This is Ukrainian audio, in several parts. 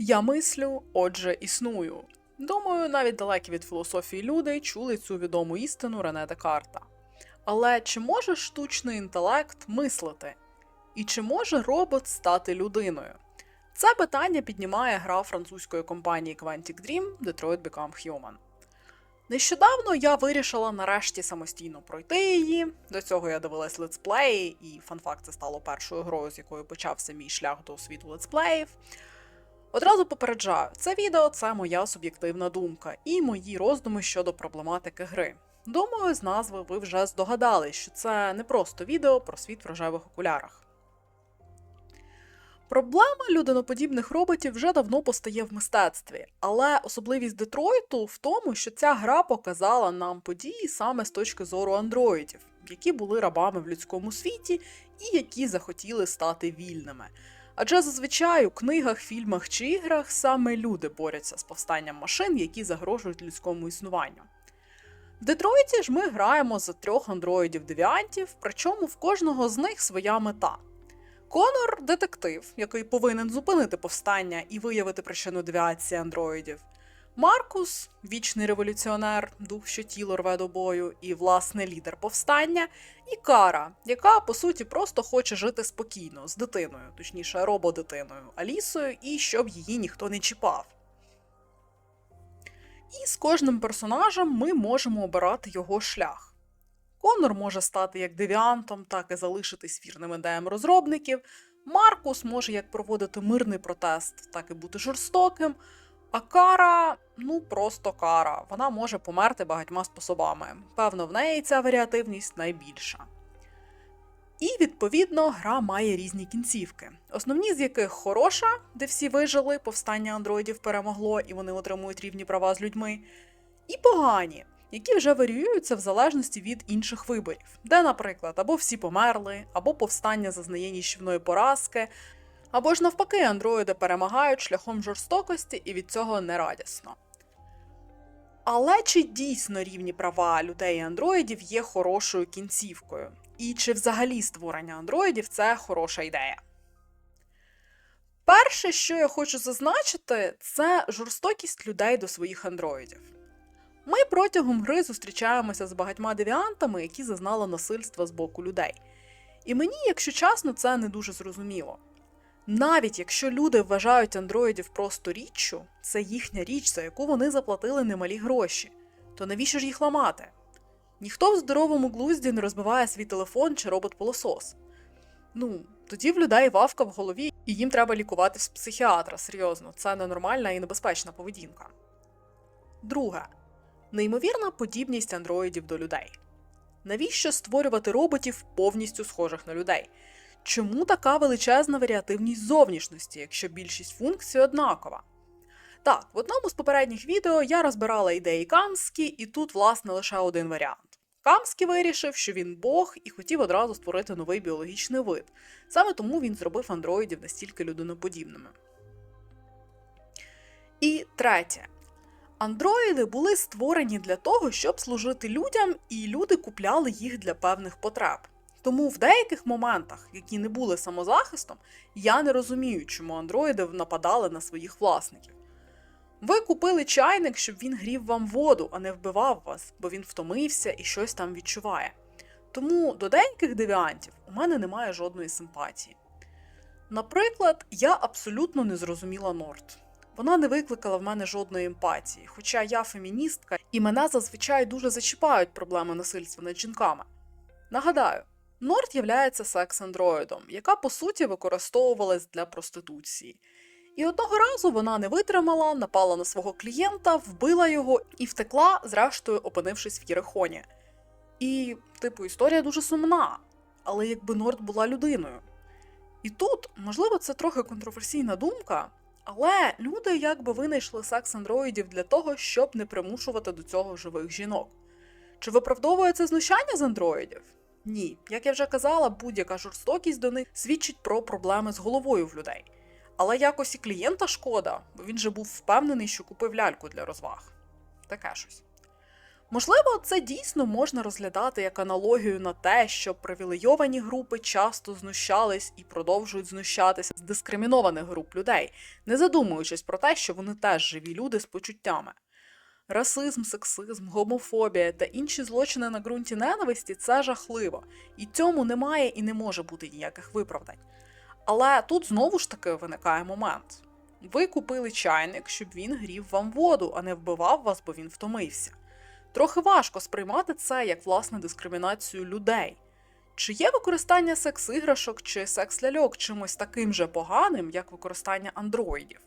Я мислю, отже, існую. Думаю, навіть далекі від філософії люди чули цю відому істину Рене Декарта. Але чи може штучний інтелект мислити? І чи може робот стати людиною? Це питання піднімає гра французької компанії Quantic Dream Detroit Become Human. Нещодавно я вирішила нарешті самостійно пройти її. До цього я дивилась летсплеї, і фанфакт це стало першою грою, з якою почався мій шлях до світу летсплеїв. Одразу попереджаю, це відео це моя суб'єктивна думка і мої роздуми щодо проблематики гри. Думаю, з назви ви вже здогадались, що це не просто відео про світ в рожевих окулярах. Проблема людиноподібних роботів вже давно постає в мистецтві, але особливість Детройту в тому, що ця гра показала нам події саме з точки зору андроїдів, які були рабами в людському світі і які захотіли стати вільними. Адже зазвичай у книгах, фільмах чи іграх саме люди борються з повстанням машин, які загрожують людському існуванню. В Детройті ж ми граємо за трьох андроїдів-девіантів, причому в кожного з них своя мета. Конор детектив, який повинен зупинити повстання і виявити причину девіації андроїдів. Маркус вічний революціонер, дух, що тіло рве до бою, і власне лідер повстання, і Кара, яка по суті просто хоче жити спокійно з дитиною, точніше, рободитиною Алісою, і щоб її ніхто не чіпав. І з кожним персонажем ми можемо обирати його шлях. Конор може стати як девіантом, так і залишитись вірним ідеям розробників. Маркус може як проводити мирний протест, так і бути жорстоким. А кара, ну просто кара. Вона може померти багатьма способами. Певно, в неї ця варіативність найбільша. І відповідно гра має різні кінцівки, основні з яких хороша, де всі вижили, повстання андроїдів перемогло і вони отримують рівні права з людьми, і погані, які вже варіюються в залежності від інших виборів, де, наприклад, або всі померли, або повстання зазнає ніщівної поразки, або ж навпаки, андроїди перемагають шляхом жорстокості і від цього не радісно. Але чи дійсно рівні права людей і андроїдів є хорошою кінцівкою? І чи взагалі створення андроїдів це хороша ідея? Перше, що я хочу зазначити, це жорстокість людей до своїх андроїдів. Ми протягом гри зустрічаємося з багатьма девіантами, які зазнали насильства з боку людей. І мені, якщо чесно, це не дуже зрозуміло. Навіть якщо люди вважають андроїдів просто річчю, це їхня річ, за яку вони заплатили немалі гроші, то навіщо ж їх ламати? Ніхто в здоровому глузді не розбиває свій телефон чи робот-пилосос. Ну, тоді в людей вавка в голові, і їм треба лікуватись з психіатра, серйозно, це ненормальна і небезпечна поведінка. Друге, неймовірна подібність андроїдів до людей. Навіщо створювати роботів повністю схожих на людей? Чому така величезна варіативність зовнішності, якщо більшість функцій однакова? Так, в одному з попередніх відео я розбирала ідеї Камскі, і тут, власне, лише один варіант. Камскі вирішив, що він Бог і хотів одразу створити новий біологічний вид. Саме тому він зробив андроїдів настільки людиноподібними. І третє. Андроїди були створені для того, щоб служити людям, і люди купляли їх для певних потреб. Тому в деяких моментах, які не були самозахистом, я не розумію, чому андроїди нападали на своїх власників. Ви купили чайник, щоб він грів вам воду, а не вбивав вас, бо він втомився і щось там відчуває. Тому до деяких девіантів у мене немає жодної симпатії. Наприклад, я абсолютно не зрозуміла Норт. Вона не викликала в мене жодної емпатії, хоча я феміністка, і мене зазвичай дуже зачіпають проблеми насильства над жінками. Нагадаю, Норт являється секс-андроїдом, яка по суті використовувалась для проституції. І одного разу вона не витримала, напала на свого клієнта, вбила його і втекла, зрештою опинившись в Єрихоні. І, типу, історія дуже сумна, але якби Норт була людиною. І тут, можливо, це трохи контроверсійна думка, але люди якби винайшли секс-андроїдів для того, щоб не примушувати до цього живих жінок. Чи виправдовує це знущання з андроїдів? Ні, як я вже казала, будь-яка жорстокість до них свідчить про проблеми з головою в людей. Але якось і клієнта шкода, бо він же був впевнений, що купив ляльку для розваг. Таке щось. Можливо, це дійсно можна розглядати як аналогію на те, що привілейовані групи часто знущались і продовжують знущатися з дискримінованих груп людей, не задумуючись про те, що вони теж живі люди з почуттями. Расизм, сексизм, гомофобія та інші злочини на ґрунті ненависті це жахливо, і цьому немає і не може бути ніяких виправдань. Але тут знову ж таки виникає момент. Ви купили чайник, щоб він грів вам воду, а не вбивав вас, бо він втомився. Трохи важко сприймати це як власне дискримінацію людей. Чи є використання секс-іграшок чи секс-ляльок чимось таким же поганим, як використання андроїдів?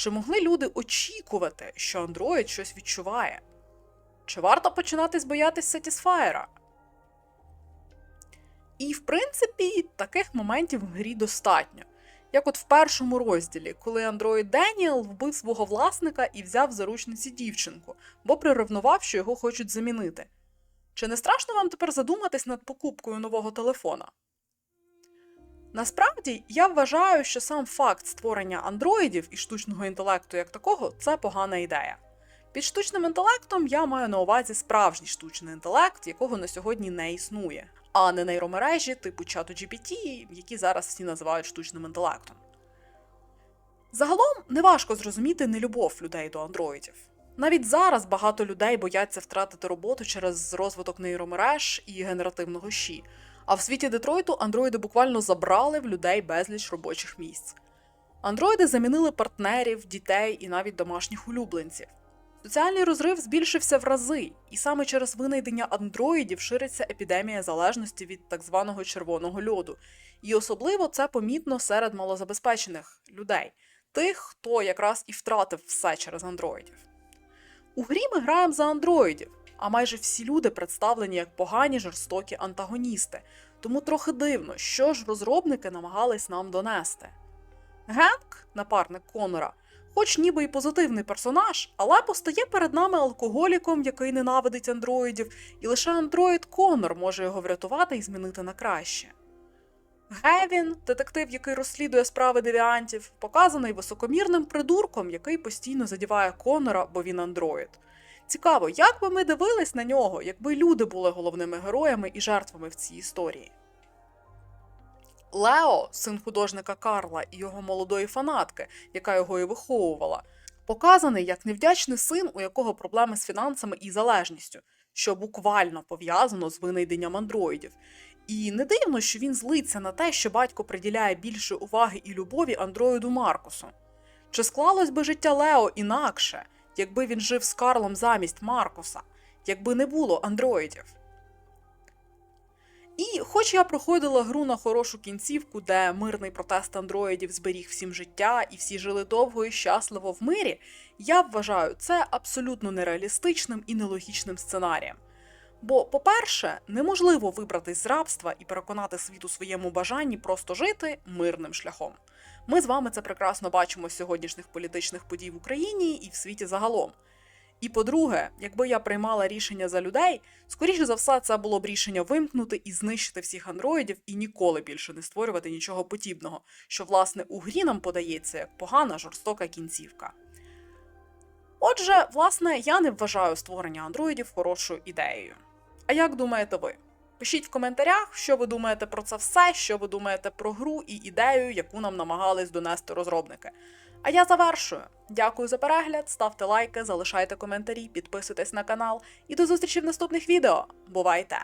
Чи могли люди очікувати, що андроїд щось відчуває? Чи варто починати боятись Satisfyer? І, в принципі, таких моментів в грі достатньо. Як от в першому розділі, коли андроїд Деніел вбив свого власника і взяв заручниці дівчинку, бо приревнував, що його хочуть замінити. Чи не страшно вам тепер задуматись над покупкою нового телефона? Насправді, я вважаю, що сам факт створення андроїдів і штучного інтелекту як такого це погана ідея. Під штучним інтелектом я маю на увазі справжній штучний інтелект, якого на сьогодні не існує, а не нейромережі типу чату GPT, які зараз всі називають штучним інтелектом. Загалом неважко зрозуміти нелюбов людей до андроїдів. Навіть зараз багато людей бояться втратити роботу через розвиток нейромереж і генеративного щі. А в світі Детройту андроїди буквально забрали в людей безліч робочих місць. Андроїди замінили партнерів, дітей і навіть домашніх улюбленців. Соціальний розрив збільшився в рази, і саме через винайдення андроїдів шириться епідемія залежності від так званого червоного льоду. І особливо це помітно серед малозабезпечених людей, тих, хто якраз і втратив все через андроїдів. У грі ми граємо за андроїдів, а майже всі люди представлені як погані жорстокі антагоністи, тому трохи дивно, що ж розробники намагались нам донести. Генк, напарник Конора, хоч ніби й позитивний персонаж, але постає перед нами алкоголіком, який ненавидить андроїдів, і лише андроїд Конор може його врятувати і змінити на краще. Гевін, детектив, який розслідує справи девіантів, показаний високомірним придурком, який постійно задіває Конора, бо він андроїд. Цікаво, як би ми дивились на нього, якби люди були головними героями і жертвами в цій історії. Лео, син художника Карла і його молодої фанатки, яка його і виховувала, показаний як невдячний син, у якого проблеми з фінансами і залежністю, що буквально пов'язано з винайденням андроїдів. І не дивно, що він злиться на те, що батько приділяє більше уваги і любові андроїду Маркусу. Чи склалось би життя Лео інакше, якби він жив з Карлом замість Маркуса, якби не було андроїдів? І хоч я проходила гру на хорошу кінцівку, де мирний протест андроїдів зберіг всім життя і всі жили довго і щасливо в мирі, я вважаю це абсолютно нереалістичним і нелогічним сценарієм. Бо, по-перше, неможливо вибратись з рабства і переконати світ у своєму бажанні просто жити мирним шляхом. Ми з вами це прекрасно бачимо з сьогоднішніх політичних подій в Україні і в світі загалом. І по-друге, якби я приймала рішення за людей, скоріше за все, це було б рішення вимкнути і знищити всіх андроїдів і ніколи більше не створювати нічого подібного, що власне у грі нам подається як погана жорстока кінцівка. Отже, власне, я не вважаю створення андроїдів хорошою ідеєю. А як думаєте ви? Пишіть в коментарях, що ви думаєте про це все, що ви думаєте про гру і ідею, яку нам намагались донести розробники. А я завершую. Дякую за перегляд, ставте лайки, залишайте коментарі, підписуйтесь на канал і до зустрічі в наступних відео. Бувайте!